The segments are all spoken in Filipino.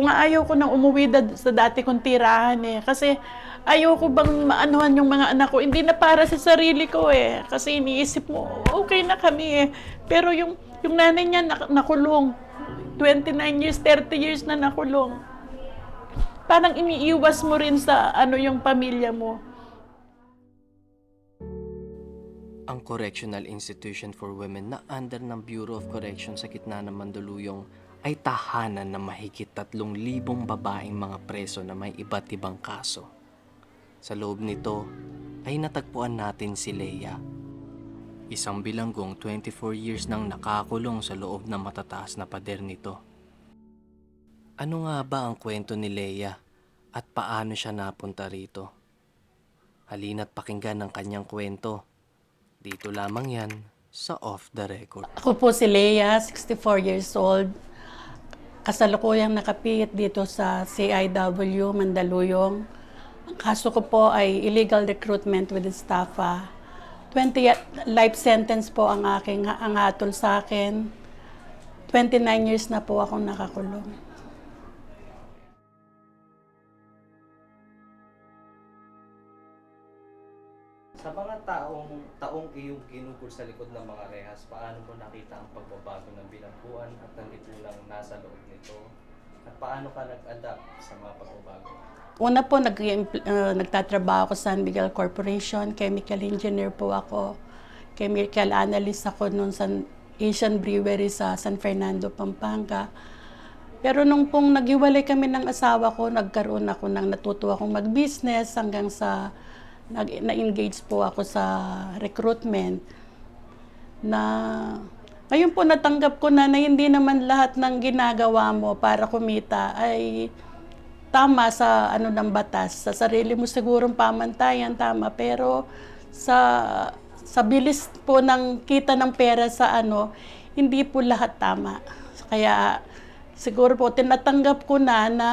Ako nga ayaw ko nang umuwi da- sa dati kong tirahan eh. Kasi ayaw ko bang maanuhan yung mga anak ko. Hindi na para sa sarili ko eh. Kasi iniisip mo, okay na kami eh. Pero yung, yung nanay niya nak- nakulong. 29 years, 30 years na nakulong. Parang iniiwas mo rin sa ano yung pamilya mo. Ang Correctional Institution for Women na under ng Bureau of Correction sa gitna ng Mandaluyong ay tahanan ng mahigit 3,000 babaeng mga preso na may iba't ibang kaso. Sa loob nito ay natagpuan natin si Leia. Isang bilanggong 24 years nang nakakulong sa loob ng matataas na pader nito. Ano nga ba ang kwento ni Leia at paano siya napunta rito? Halina't pakinggan ang kanyang kwento. Dito lamang yan sa Off the Record. Ako po si Leia, 64 years old. Kasalukuyang nakapit dito sa CIW Mandaluyong. Ang kaso ko po ay illegal recruitment with estafa. 20 ya- life sentence po ang aking ang hatol sa akin. 29 years na po akong nakakulong. Sa mga taong taong iyong ginugol sa likod ng mga rehas, paano mo nakita ang pagbabago ng bilangguan at ng lipunan nasa loob nito? At paano ka nag-adapt sa mga pagbabago? Una po, nag, uh, nagtatrabaho ako sa San Miguel Corporation. Chemical engineer po ako. Chemical analyst ako noon sa Asian Brewery sa San Fernando, Pampanga. Pero nung pong naghiwalay kami ng asawa ko, nagkaroon ako ng natuto akong mag-business hanggang sa nag- na-engage po ako sa recruitment na ngayon po natanggap ko na na hindi naman lahat ng ginagawa mo para kumita ay tama sa ano ng batas. Sa sarili mo sigurong pamantayan, tama. Pero sa sa bilis po ng kita ng pera sa ano, hindi po lahat tama. Kaya siguro po tinatanggap ko na na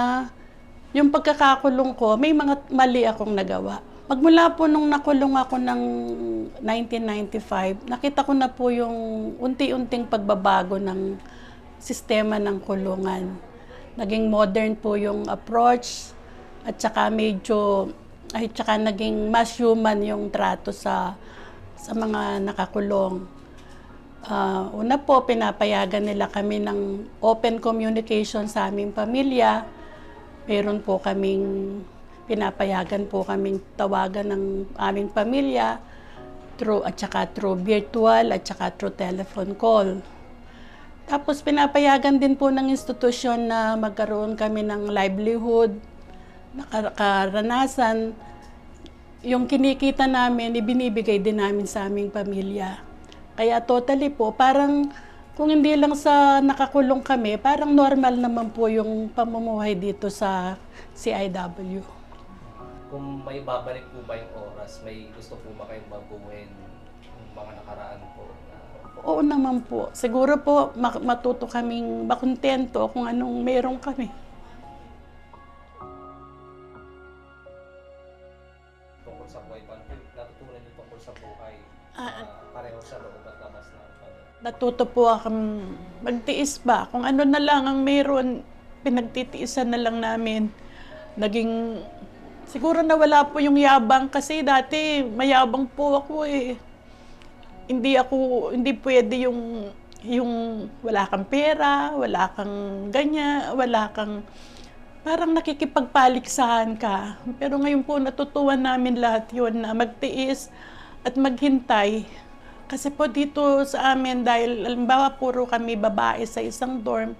yung pagkakakulong ko, may mga mali akong nagawa. Magmula po nung nakulong ako ng 1995, nakita ko na po yung unti-unting pagbabago ng sistema ng kulungan naging modern po yung approach at saka medyo ay saka naging mas human yung trato sa sa mga nakakulong. Ah, una po, pinapayagan nila kami ng open communication sa aming pamilya. Meron po kaming, pinapayagan po kaming tawagan ng aming pamilya through, at saka through virtual at saka through telephone call. Tapos pinapayagan din po ng institusyon na magkaroon kami ng livelihood, nakaranasan. Yung kinikita namin, ibinibigay din namin sa aming pamilya. Kaya totally po, parang kung hindi lang sa nakakulong kami, parang normal naman po yung pamumuhay dito sa CIW. Kung may babalik po ba yung oras, may gusto po ba kayong baguhin yung mga nakaraan po? Na, Oo naman po. Siguro po matuto kaming makontento kung anong meron kami. tungkol sa buhay, paano natutunan niyo tungkol sa buhay? Na pareho sa loob at labas pamilya? natuto po akong magtiis ba. Kung ano na lang ang meron, pinagtitiisan na lang namin. Naging, siguro nawala po yung yabang kasi dati mayabang po ako eh. Hindi ako, hindi pwede yung, yung wala kang pera, wala kang ganyan, wala kang, parang nakikipagpaliksahan ka. Pero ngayon po natutuwan namin lahat yun na magtiis at maghintay. Kasi po dito sa amin, dahil alimbawa puro kami babae sa isang dorm,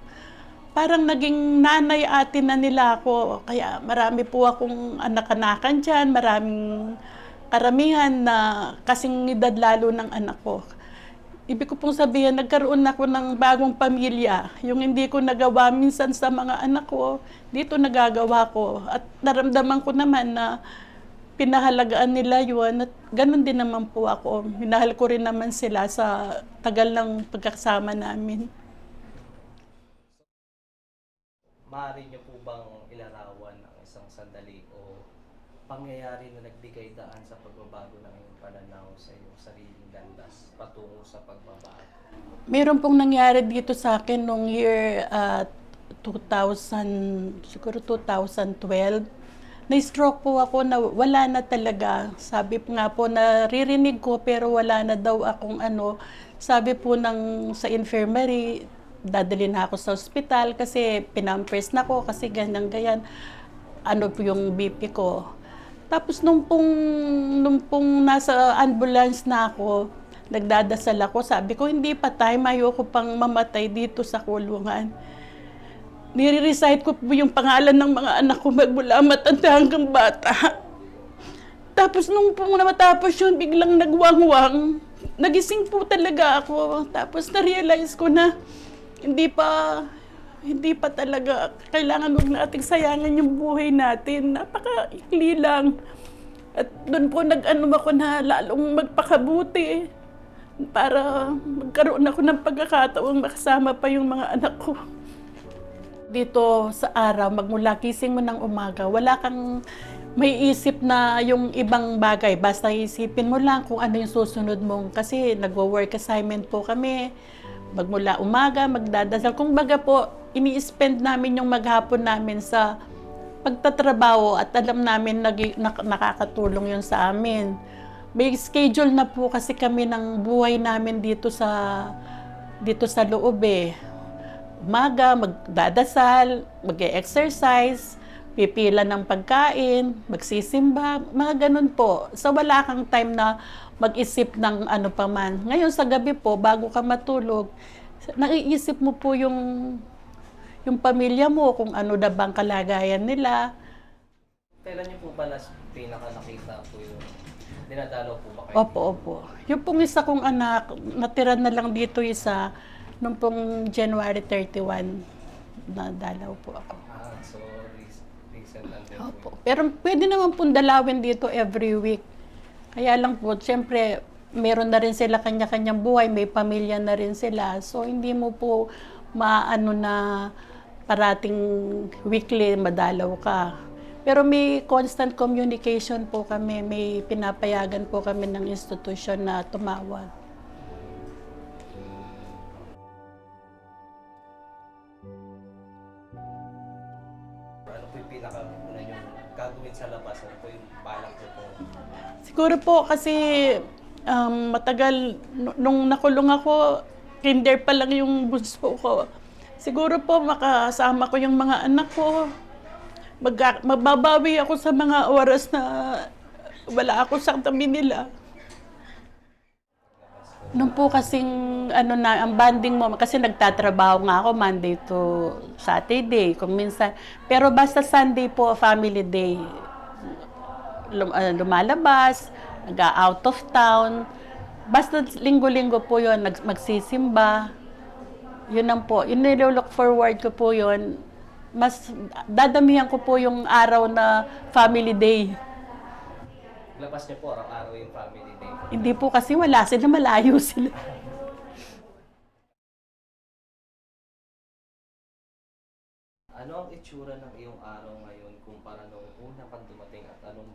parang naging nanay ate na nila ako. Kaya marami po akong anak-anakan dyan, maraming karamihan na kasing edad lalo ng anak ko. Ibig ko pong sabihin, nagkaroon ako ng bagong pamilya. Yung hindi ko nagawa minsan sa mga anak ko, dito nagagawa ko. At naramdaman ko naman na pinahalagaan nila yun. At ganun din naman po ako. Minahal ko rin naman sila sa tagal ng pagkasama namin. Maaari niyo po bang ilarawan ang isang sandali o pangyayari na nagbigay daan sa pagbabago ng iyong pananaw sa iyong sariling landas patungo sa pagbabago? Meron pong nangyari dito sa akin noong year ah, 2000, siguro 2012. Na-stroke po ako na wala na talaga. Sabi nga po, naririnig ko pero wala na daw akong ano. Sabi po ng sa infirmary, dadali na ako sa ospital kasi pinampers na ko kasi ganyan ganyan. Ano po yung BP ko. Tapos nung pong, nung pong nasa ambulance na ako, nagdadasal ako, sabi ko, hindi pa time, ayoko pang mamatay dito sa kulungan. Nire-recite ko po yung pangalan ng mga anak ko magmula matanda hanggang bata. Tapos nung po matapos yun, biglang nagwangwang. Nagising po talaga ako. Tapos na-realize ko na hindi pa hindi pa talaga kailangan wag nating sayangan yung buhay natin. Napaka-ikli lang. At doon po nag-ano ako na lalong magpakabuti para magkaroon ako ng pagkakataong makasama pa yung mga anak ko. Dito sa araw, magmula gising mo ng umaga, wala kang may isip na yung ibang bagay. Basta isipin mo lang kung ano yung susunod mong. Kasi nagwo-work assignment po kami. Magmula umaga, magdadasal. Kung baga po, ini-spend namin yung maghapon namin sa pagtatrabaho at alam namin nag- nak- nakakatulong yun sa amin. May schedule na po kasi kami ng buhay namin dito sa dito sa loob eh. Umaga, magdadasal, mag-exercise, pipila ng pagkain, magsisimba, mga ganun po. So wala kang time na mag-isip ng ano pa man. Ngayon sa gabi po, bago ka matulog, naiisip mo po yung yung pamilya mo, kung ano na bang kalagayan nila. Kailan niyo po ba nas pinaka nakita po yung dinadalaw po ba kayo? Opo, opo. Yung pong isa kong anak, natira na lang dito isa, nung pong January 31, nadalaw po ako. Ah, so rec- recent lang din po. Opo. Pero pwede naman pong dalawin dito every week. Kaya lang po, siyempre, meron na rin sila kanya-kanyang buhay, may pamilya na rin sila. So, hindi mo po maano na parating weekly madalaw ka. Pero may constant communication po kami, may pinapayagan po kami ng institusyon na tumawag. Siguro po kasi um, matagal, nung nakulong ako, kinder pa lang yung bunso ko. Siguro po makasama ko yung mga anak ko. Mag mababawi ako sa mga oras na wala ako sa tabi nila. Nung po kasing ano na ang banding mo kasi nagtatrabaho nga ako Monday to Saturday kung minsan pero basta Sunday po family day lum- ah, lumalabas, nag out of town. Basta linggo-linggo po yon nag magsisimba. Yun ang po. Yun nilo-look forward ko po yon Mas dadamihan ko po yung araw na family day. Labas niyo po araw-araw yung family day. Hindi po kasi wala sila, malayo sila. Ano ang itsura ng iyong araw ngayon kumpara nung una kang dumating at anong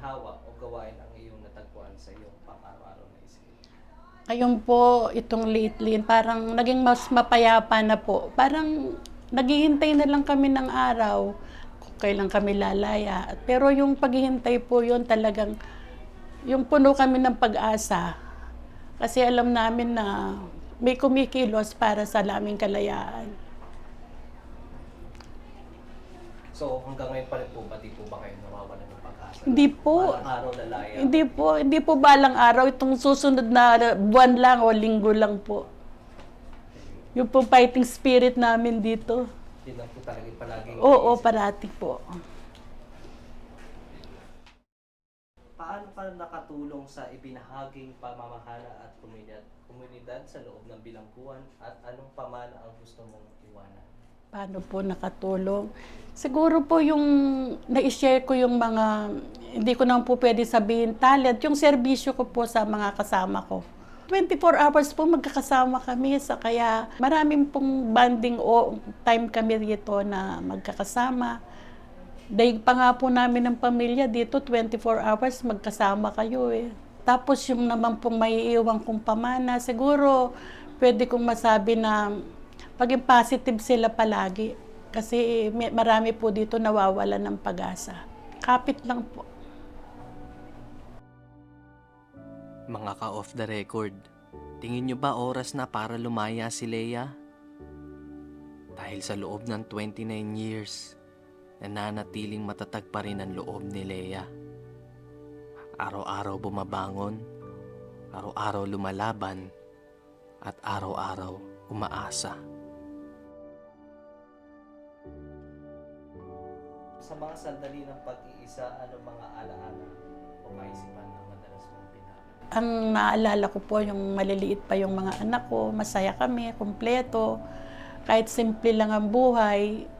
ginhawa o gawain ang iyong natagpuan sa iyong pang-araw-araw na isip? Ngayon po, itong lately, parang naging mas mapayapa na po. Parang naghihintay na lang kami ng araw kung kailan kami lalaya. Pero yung paghihintay po yun talagang, yung puno kami ng pag-asa. Kasi alam namin na may kumikilos para sa laming kalayaan. So hanggang ngayon pa rin po ba di po ba kayo nawawalan ng? Hindi po. Araw. Hindi po, hindi po balang araw. Itong susunod na buwan lang o linggo lang po. Yung po fighting spirit namin dito. Yun lang po talaga yung palaging Oo, parati po. Paano ka nakatulong sa ibinahaging pamamahala at komunidad, komunidad sa loob ng bilangguan at anong pamana ang gusto mong iwanan? Paano po nakatulong? Siguro po yung na-share ko yung mga, hindi ko naman po pwede sabihin talent, yung serbisyo ko po sa mga kasama ko. 24 hours po magkakasama kami sa kaya maraming pong banding o time kami dito na magkakasama. Daig pa nga po namin ng pamilya dito, 24 hours magkasama kayo eh. Tapos yung naman pong maiiwan kong pamana, siguro pwede kong masabi na paging positive sila palagi. Kasi may, marami po dito nawawala ng pag-asa. Kapit lang po. Mga ka-off the record, tingin nyo ba oras na para lumaya si Leia? Dahil sa loob ng 29 years, nananatiling matatag pa rin ang loob ni Leia. Araw-araw bumabangon, araw-araw lumalaban, at araw-araw umaasa. Sa mga sandali ng pag-iisa, ano mga alaala o kaisipan na madalas mong? Ang naalala ko po yung maliliit pa yung mga anak ko, masaya kami, kumpleto. Kahit simple lang ang buhay.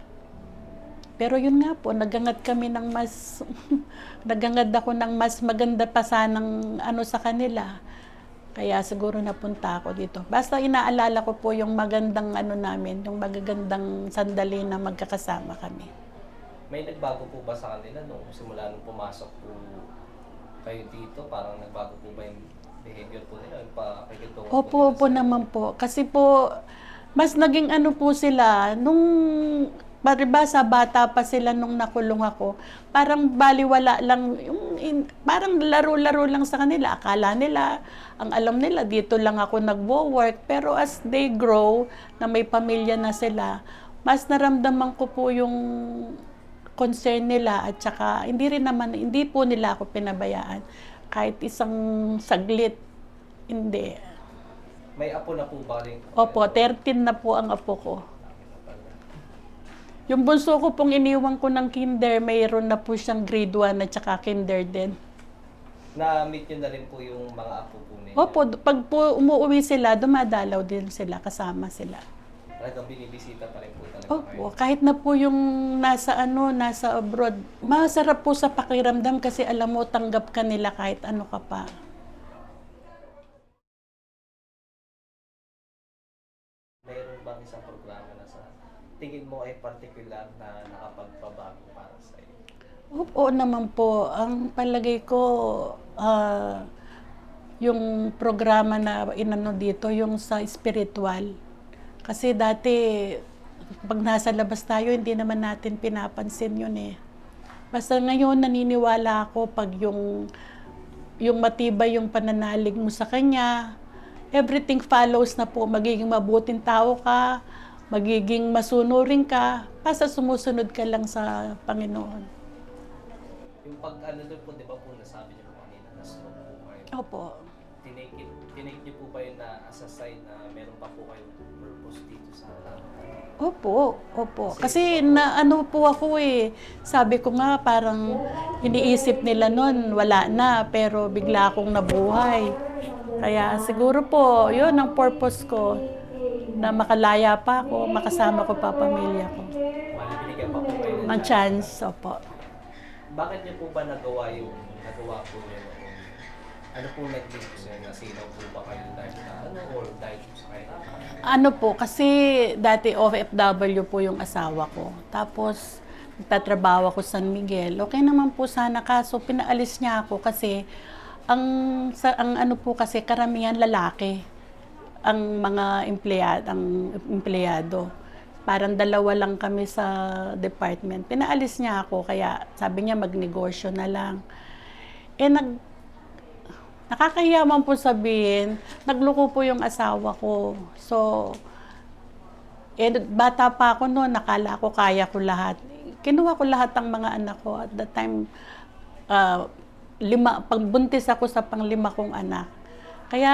Pero yun nga po, nagangat kami ng mas, nagangat ako ng mas maganda pa sanang ano sa kanila. Kaya siguro napunta ako dito. Basta inaalala ko po yung magandang ano namin, yung magagandang sandali na magkakasama kami. May nagbago po ba sa kanila nung simula nung pumasok po kayo dito? Parang nagbago po ba yung behavior po nila? Yung pakikitungo po Opo, opo naman po. Kasi po, mas naging ano po sila, nung, ba sa bata pa sila nung nakulong ako, parang baliwala lang, yung, in- parang laro-laro lang sa kanila. Akala nila, ang alam nila, dito lang ako nagwo-work. Pero as they grow, na may pamilya na sila, mas naramdaman ko po yung concern nila at saka hindi rin naman, hindi po nila ako pinabayaan. Kahit isang saglit, hindi. May apo na po ba rin? Opo, 13 na po ang apo ko. Yung bunso ko pong iniwan ko ng kinder, mayroon na po siyang grade 1 at saka kinder din. Na-meet nyo na rin po yung mga apo po ninyo? Opo, pag po umuwi sila, dumadalaw din sila, kasama sila. Talagang binibisita pa rin po talaga Opo, kahit na po yung nasa ano, nasa abroad, masarap po sa pakiramdam kasi alam mo, tanggap ka nila kahit ano ka pa. Mayroon bang isang programa na sa tingin mo ay particular na nakapagpabago para sa iyo? Oo naman po. Ang palagay ko, ah, yung programa na inano dito, yung sa spiritual. Kasi dati, pag nasa labas tayo, hindi naman natin pinapansin yun eh. Basta ngayon, naniniwala ako pag yung, yung matibay yung pananalig mo sa Kanya, everything follows na po. Magiging mabuting tao ka, magiging masunurin ka, basta sumusunod ka lang sa Panginoon. Yung pag ano doon po, di ba po nasabi niyo po kanina na stroke po kayo? Opo. Tinake, niyo po ba yun na as a sign na meron pa po kayong purpose dito sa Opo, opo. Kasi na ano po ako eh, sabi ko nga parang iniisip nila nun, wala na, pero bigla akong nabuhay. Kaya siguro po, yun ang purpose ko, na makalaya pa ako, makasama ko pa pamilya ko. Mali binigyan pa po kayo Ng chance, opo. Bakit niyo po ba nagawa yung nagawa po noon? Ano po nag-lead sa'yo? Nasinaw po ba kayo dahil na ano or po sa kahirapan? Ano po, kasi dati OFW po yung asawa ko. Tapos, nagtatrabaho ako sa San Miguel. Okay naman po sana, kaso pinaalis niya ako kasi ang, sa, ang ano po kasi karamihan lalaki ang mga empleyado, ang empleyado. Parang dalawa lang kami sa department. Pinaalis niya ako, kaya sabi niya magnegosyo na lang. Eh, nag, Nakakahiya man po sabihin, nagloko po yung asawa ko. So, eh, bata pa ako noon, nakala ko kaya ko lahat. Kinuha ko lahat ng mga anak ko. At that time, ah, lima, pagbuntis ako sa panglima kong anak. Kaya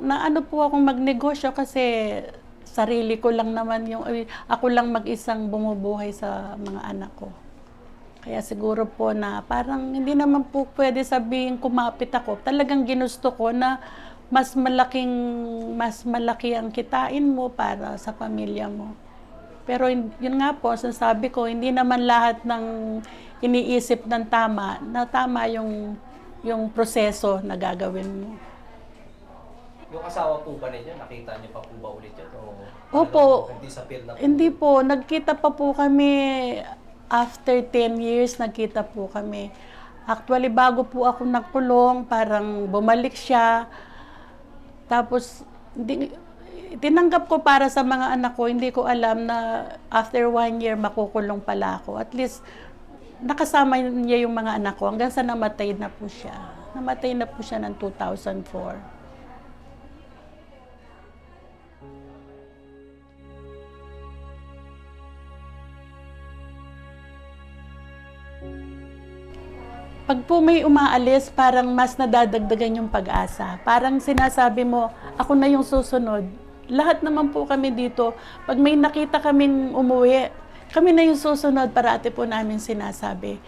naano po akong magnegosyo kasi sarili ko lang naman yung, ako lang mag-isang bumubuhay sa mga anak ko. Kaya siguro po na parang hindi naman po pwede sabihin kumapit ako. Talagang ginusto ko na mas malaking, mas malaki ang kitain mo para sa pamilya mo. Pero yun nga po, sasabi ko, hindi naman lahat ng iniisip ng tama, na tama yung, yung proseso na gagawin mo. Yung asawa po ba ninyo, nakita niyo pa po ba ulit yun? O, Opo. Ano, disappear na po? Hindi po, nagkita pa po kami after 10 years, nagkita po kami. Actually, bago po ako nagkulong, parang bumalik siya. Tapos, hindi, tinanggap ko para sa mga anak ko, hindi ko alam na after one year makukulong pala ako. At least, nakasama niya yung mga anak ko hanggang sa namatay na po siya. Namatay na po siya ng 2004. Pag po may umaalis, parang mas nadadagdagan yung pag-asa. Parang sinasabi mo, ako na yung susunod. Lahat naman po kami dito, pag may nakita kaming umuwi, kami na yung susunod, parati po namin sinasabi.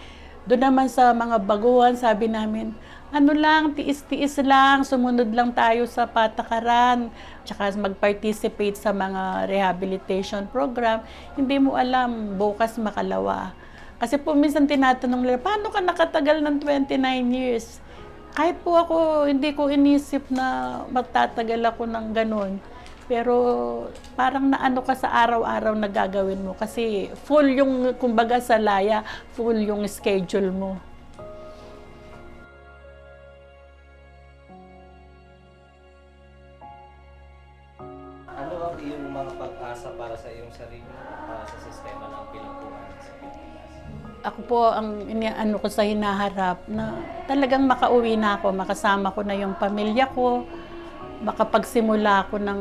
Doon naman sa mga baguhan, sabi namin, ano lang, tiis-tiis lang, sumunod lang tayo sa patakaran, tsaka mag-participate sa mga rehabilitation program. Hindi mo alam, bukas makalawa. Kasi po minsan tinatanong nila, paano ka nakatagal ng 29 years? Kahit po ako, hindi ko inisip na magtatagal ako ng ganun. Pero parang naano ka sa araw-araw na gagawin mo. Kasi full yung, kumbaga sa laya, full yung schedule mo. Po ang iniano ko sa hinaharap na talagang makauwi na ako, makasama ko na yung pamilya ko, makapagsimula ako ng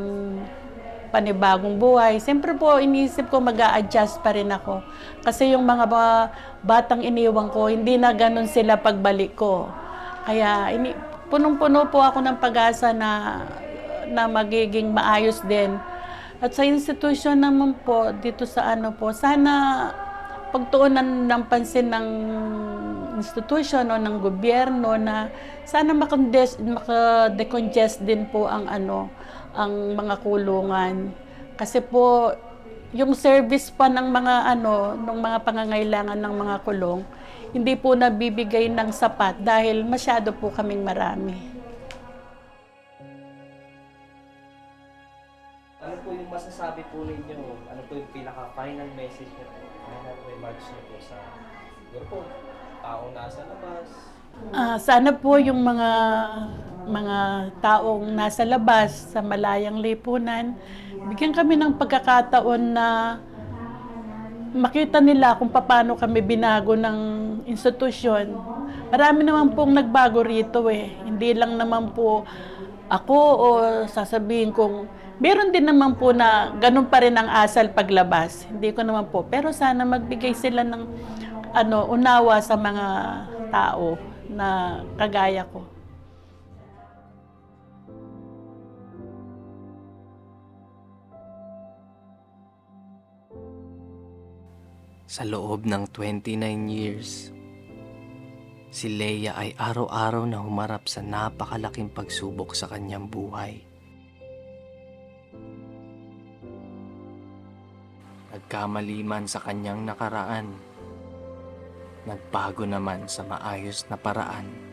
panibagong buhay. Siyempre po, iniisip ko mag adjust pa rin ako. Kasi yung mga ba- batang iniwan ko, hindi na ganun sila pagbalik ko. Kaya ini, punong-puno po ako ng pag-asa na, na magiging maayos din. At sa institusyon naman po, dito sa ano po, sana pagtuunan ng pansin ng institution o ng gobyerno na sana maka-decongest din po ang ano ang mga kulungan kasi po yung service pa ng mga ano ng mga pangangailangan ng mga kulong hindi po nabibigay ng sapat dahil masyado po kaming marami. Ano po yung masasabi po ninyo? Ano po yung pinaka-final message niyo remarks niyo po sa siguro po, taong nasa labas? Ah, sana po yung mga mga taong nasa labas sa malayang lipunan, bigyan kami ng pagkakataon na makita nila kung paano kami binago ng institusyon. Marami naman pong nagbago rito eh. Hindi lang naman po ako o sasabihin kong meron din naman po na ganun pa rin ang asal paglabas. Hindi ko naman po. Pero sana magbigay sila ng ano, unawa sa mga tao na kagaya ko. Sa loob ng 29 years, si Leia ay araw-araw na humarap sa napakalaking pagsubok sa kanyang buhay. Nagkamali man sa kanyang nakaraan, nagbago naman sa maayos na paraan